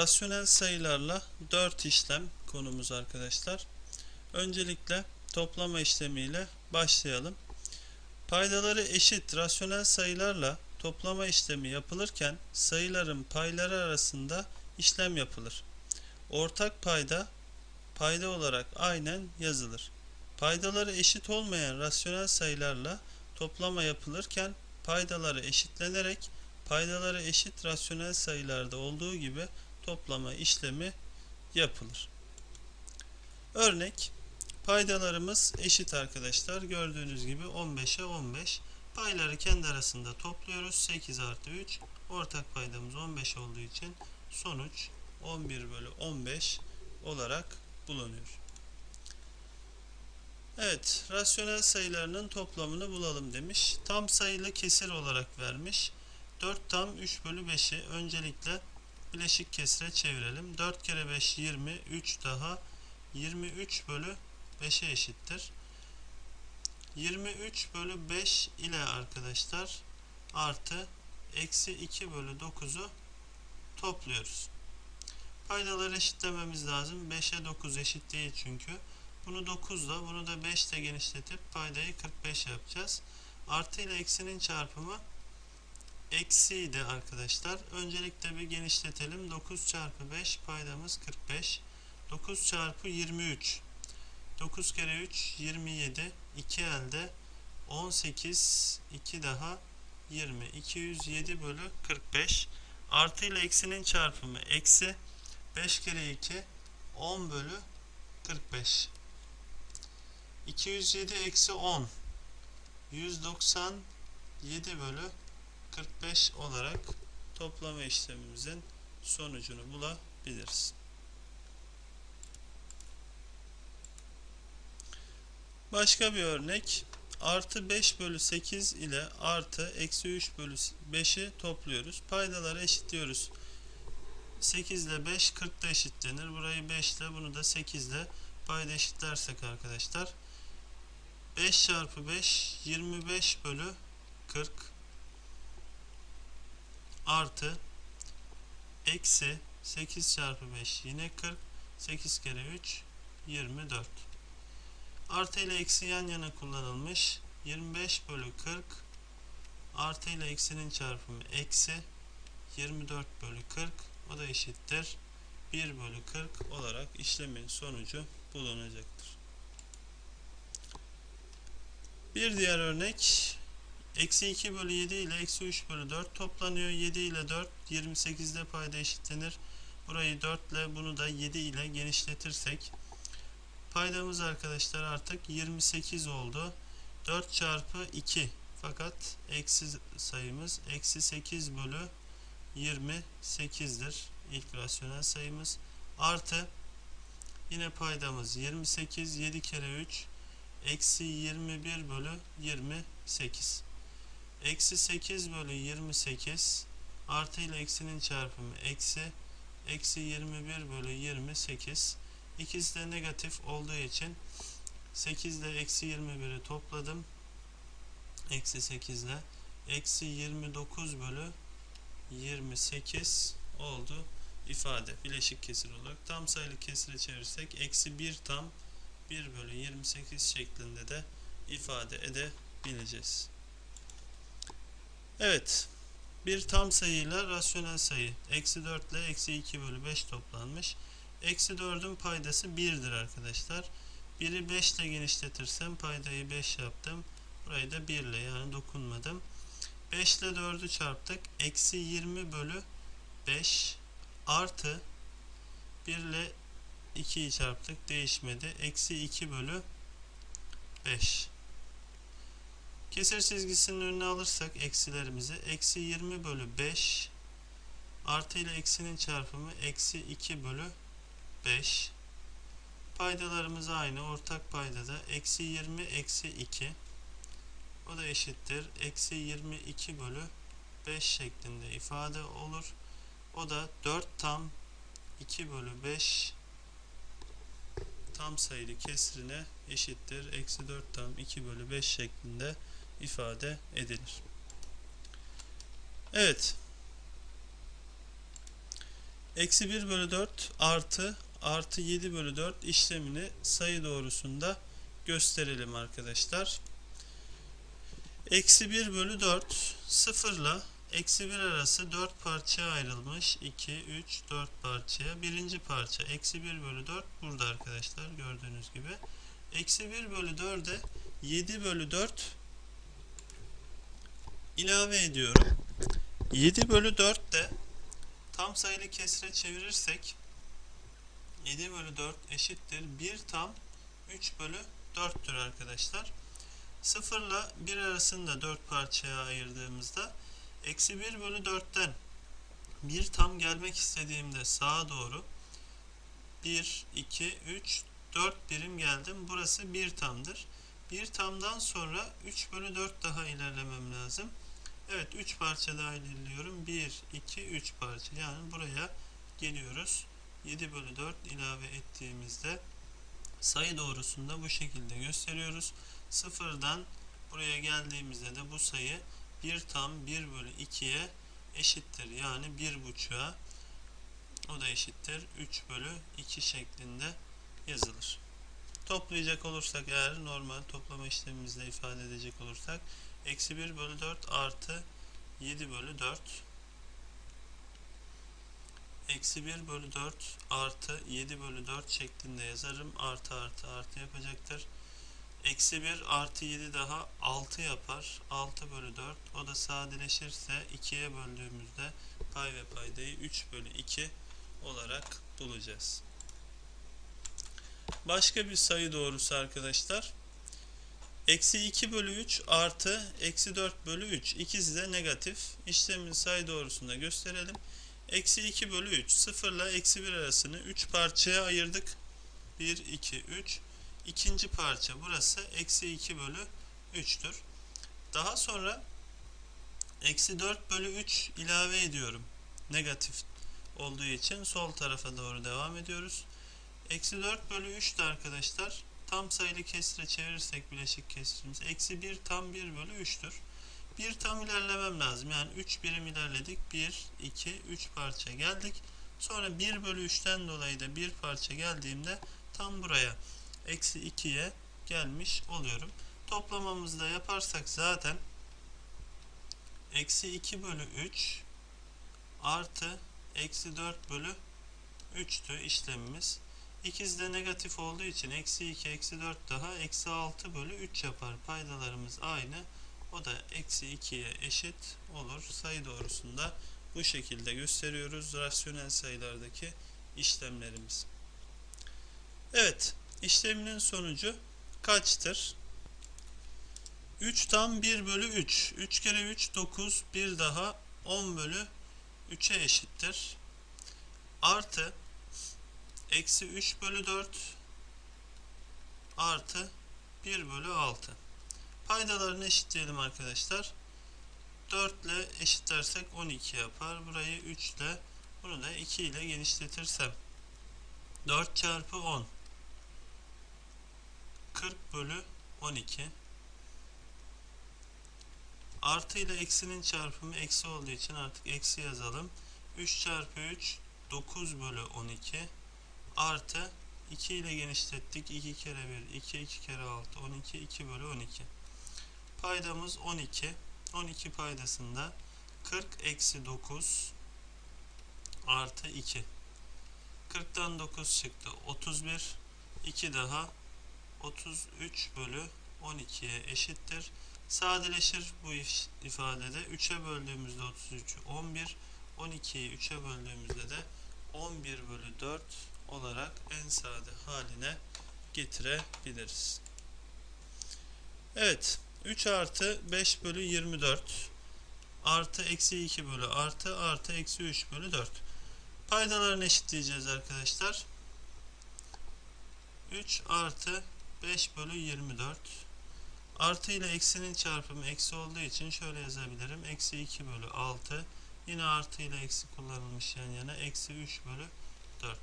Rasyonel sayılarla 4 işlem konumuz arkadaşlar. Öncelikle toplama işlemiyle başlayalım. Paydaları eşit rasyonel sayılarla toplama işlemi yapılırken sayıların payları arasında işlem yapılır. Ortak payda payda olarak aynen yazılır. Paydaları eşit olmayan rasyonel sayılarla toplama yapılırken paydaları eşitlenerek paydaları eşit rasyonel sayılarda olduğu gibi toplama işlemi yapılır. Örnek paydalarımız eşit arkadaşlar. Gördüğünüz gibi 15'e 15. Payları kendi arasında topluyoruz. 8 artı 3. Ortak paydamız 15 olduğu için sonuç 11 bölü 15 olarak bulunuyor. Evet, rasyonel sayılarının toplamını bulalım demiş. Tam sayılı kesir olarak vermiş. 4 tam 3 bölü 5'i öncelikle bileşik kesire çevirelim. 4 kere 5 20, 3 daha 23 bölü 5'e eşittir. 23 bölü 5 ile arkadaşlar artı eksi 2 bölü 9'u topluyoruz. Paydaları eşitlememiz lazım. 5'e 9 eşit değil çünkü. Bunu 9 ile bunu da 5 ile genişletip paydayı 45 yapacağız. Artı ile eksinin çarpımı eksiydi arkadaşlar. Öncelikle bir genişletelim. 9 çarpı 5 paydamız 45. 9 çarpı 23. 9 kere 3 27. 2 elde 18. 2 daha 20. 207 bölü 45. Artı ile eksinin çarpımı eksi 5 kere 2 10 bölü 45. 207 eksi 10 197 bölü 45 olarak toplama işlemimizin sonucunu bulabiliriz. Başka bir örnek. Artı 5 bölü 8 ile artı eksi 3 bölü 5'i topluyoruz. Paydaları eşitliyoruz. 8 ile 5 40 da eşitlenir. Burayı 5 ile bunu da 8 ile payda eşitlersek arkadaşlar 5 çarpı 5 25 bölü 40 artı eksi 8 çarpı 5 yine 40 8 kere 3 24 artı ile eksi yan yana kullanılmış. 25 bölü 40 artı ile eksinin çarpımı eksi. 24 bölü 40 o da eşittir. 1 bölü 40 olarak işlemin sonucu bulunacaktır. Bir diğer örnek Eksi 2 bölü 7 ile eksi 3 bölü 4 toplanıyor. 7 ile 4 28'de payda eşitlenir. Burayı 4 ile bunu da 7 ile genişletirsek paydamız arkadaşlar artık 28 oldu. 4 çarpı 2 fakat eksi sayımız eksi 8 bölü 28'dir. İlk rasyonel sayımız. Artı yine paydamız 28 7 kere 3 eksi 21 bölü 28. Eksi 8 bölü 28 artı ile eksinin çarpımı eksi eksi 21 bölü 28 ikisi de negatif olduğu için 8 ile eksi 21'i topladım. Eksi 8 ile eksi 29 bölü 28 oldu ifade. Bileşik kesir olarak. Tam sayılı kesire çevirirsek eksi 1 tam 1 bölü 28 şeklinde de ifade edebileceğiz. Evet. Bir tam sayıyla rasyonel sayı. Eksi 4 ile eksi 2 bölü 5 toplanmış. Eksi 4'ün paydası 1'dir arkadaşlar. 1'i 5 ile genişletirsem paydayı 5 yaptım. Burayı da 1 ile yani dokunmadım. 5 ile 4'ü çarptık. Eksi 20 bölü 5 artı 1 ile 2'yi çarptık. Değişmedi. Eksi 2 bölü 5. Kesir çizgisinin önüne alırsak eksilerimizi eksi 20 bölü 5 artı ile eksinin çarpımı eksi 2 bölü 5 paydalarımız aynı ortak paydada eksi 20 eksi 2 o da eşittir eksi 22 bölü 5 şeklinde ifade olur. O da 4 tam 2 bölü 5 tam sayılı kesrine eşittir. Eksi 4 tam 2 bölü 5 şeklinde ifade edilir. Evet. Eksi 1 bölü 4 artı artı 7 bölü 4 işlemini sayı doğrusunda gösterelim arkadaşlar. Eksi 1 bölü 4 sıfırla eksi 1 arası 4 parçaya ayrılmış. 2, 3, 4 parçaya. Birinci parça eksi 1 bölü 4 burada arkadaşlar gördüğünüz gibi. Eksi 1 bölü 4'e 7 bölü 4 ilave ediyorum. 7 bölü 4 de tam sayılı kesre çevirirsek 7 bölü 4 eşittir 1 tam 3 bölü 4'tür arkadaşlar. 0 ile 1 arasında 4 parçaya ayırdığımızda eksi 1 bölü 4'ten 1 tam gelmek istediğimde sağa doğru 1, 2, 3, 4 birim geldim. Burası 1 tamdır. 1 tamdan sonra 3 bölü 4 daha ilerlemem lazım. Evet 3 parça daha ilerliyorum. 1, 2, 3 parça. Yani buraya geliyoruz. 7 bölü 4 ilave ettiğimizde sayı doğrusunda bu şekilde gösteriyoruz. Sıfırdan buraya geldiğimizde de bu sayı 1 tam 1 bölü 2'ye eşittir. Yani 1 buçuğa o da eşittir 3 bölü 2 şeklinde yazılır. Toplayacak olursak eğer normal toplama işlemimizde ifade edecek olursak eksi 1 bölü 4 artı 7 bölü 4 eksi 1 bölü 4 artı 7 bölü 4 şeklinde yazarım. Artı artı artı yapacaktır. Eksi 1 artı 7 daha 6 yapar. 6 bölü 4. O da sadeleşirse 2'ye böldüğümüzde pay ve paydayı 3 bölü 2 olarak bulacağız. Başka bir sayı doğrusu arkadaşlar. Eksi 2 bölü 3 artı eksi 4 bölü 3. İkisi de negatif. İşlemin sayı doğrusunda gösterelim. Eksi 2 bölü 3. 0 ile eksi 1 arasını 3 parçaya ayırdık. 1, 2, 3. İkinci parça burası eksi 2 bölü 3'tür. Daha sonra eksi 4 bölü 3 ilave ediyorum. Negatif olduğu için sol tarafa doğru devam ediyoruz. Eksi 4 bölü 3 de arkadaşlar tam sayılı kesire çevirirsek bileşik kesirimiz eksi 1 tam 1 bölü 3'tür. Bir tam ilerlemem lazım. Yani 3 birim ilerledik. 1, 2, 3 parça geldik. Sonra 1 bölü 3'ten dolayı da bir parça geldiğimde tam buraya eksi 2'ye gelmiş oluyorum. Toplamamızı da yaparsak zaten eksi 2 bölü 3 artı eksi 4 bölü 3'tü işlemimiz. İkiz de negatif olduğu için eksi 2 eksi 4 daha eksi 6 bölü 3 yapar. Paydalarımız aynı. O da eksi 2'ye eşit olur. Sayı doğrusunda bu şekilde gösteriyoruz. Rasyonel sayılardaki işlemlerimiz. Evet. işleminin sonucu kaçtır? 3 tam 1 bölü 3. 3 kere 3 9. Bir daha 10 bölü 3'e eşittir. Artı eksi 3 bölü 4 artı 1 bölü 6. Paydalarını eşitleyelim arkadaşlar. 4 ile eşitlersek 12 yapar. Burayı 3 ile bunu da 2 ile genişletirsem 4 çarpı 10 40 bölü 12 artı ile eksinin çarpımı eksi olduğu için artık eksi yazalım. 3 çarpı 3 9 bölü 12 artı 2 ile genişlettik. 2 kere 1 2 2 kere 6 12 2 bölü 12 paydamız 12 12 paydasında 40 eksi 9 artı 2 40'tan 9 çıktı 31 2 daha 33 bölü 12'ye eşittir. Sadeleşir bu ifadede. 3'e böldüğümüzde 33 11 12'yi 3'e böldüğümüzde de 11 bölü 4 olarak en sade haline getirebiliriz. Evet. 3 artı 5 bölü 24 artı eksi 2 bölü artı artı eksi 3 bölü 4. Paydalarını eşitleyeceğiz arkadaşlar. 3 artı 5 bölü 24 artı ile eksinin çarpımı eksi olduğu için şöyle yazabilirim. Eksi 2 bölü 6 yine artı ile eksi kullanılmış yan yana eksi 3 bölü 4.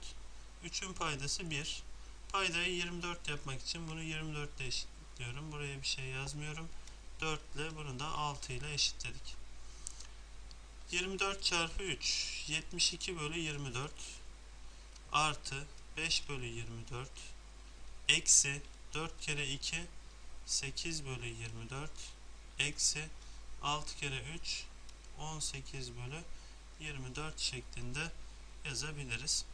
3'ün paydası 1. Paydayı 24 yapmak için bunu 24 ile eşit diyorum. Buraya bir şey yazmıyorum. 4 ile bunu da 6 ile eşitledik. 24 çarpı 3 72 bölü 24 artı 5 bölü 24 eksi 4 kere 2 8 bölü 24 eksi 6 kere 3 18 bölü 24 şeklinde yazabiliriz.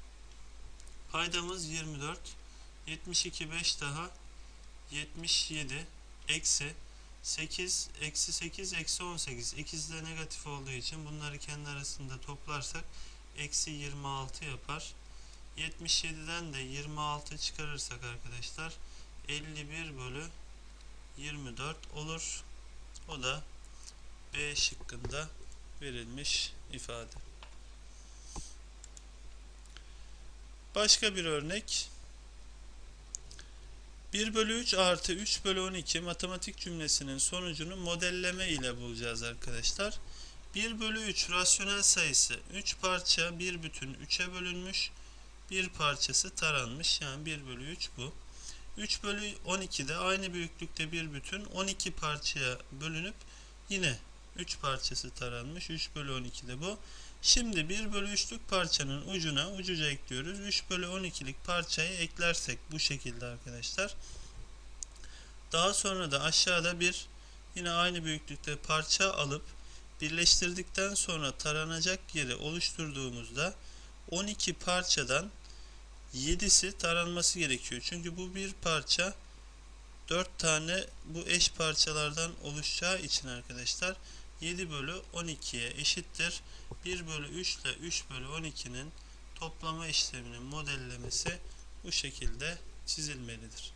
Paydamız 24 72 5 daha 77 eksi. 8 eksi 8 eksi 18 ikisi de negatif olduğu için bunları kendi arasında toplarsak eksi 26 yapar. 77'den de 26 çıkarırsak arkadaşlar 51 bölü 24 olur. O da B şıkkında verilmiş ifade başka bir örnek 1 bölü 3 artı 3 bölü 12 matematik cümlesinin sonucunu modelleme ile bulacağız arkadaşlar. 1 bölü 3 rasyonel sayısı 3 parça bir bütün 3'e bölünmüş. Bir parçası taranmış. Yani 1 bölü 3 bu. 3 bölü 12 de aynı büyüklükte bir bütün 12 parçaya bölünüp yine 3 parçası taranmış. 3 bölü 12 de bu. Şimdi 1 bölü 3'lük parçanın ucuna ucuca ekliyoruz. 3 bölü 12'lik parçayı eklersek bu şekilde arkadaşlar. Daha sonra da aşağıda bir yine aynı büyüklükte parça alıp birleştirdikten sonra taranacak yeri oluşturduğumuzda 12 parçadan 7'si taranması gerekiyor. Çünkü bu bir parça 4 tane bu eş parçalardan oluşacağı için arkadaşlar 7 bölü 12'ye eşittir. 1 bölü 3 ile 3 bölü 12'nin toplama işleminin modellemesi bu şekilde çizilmelidir.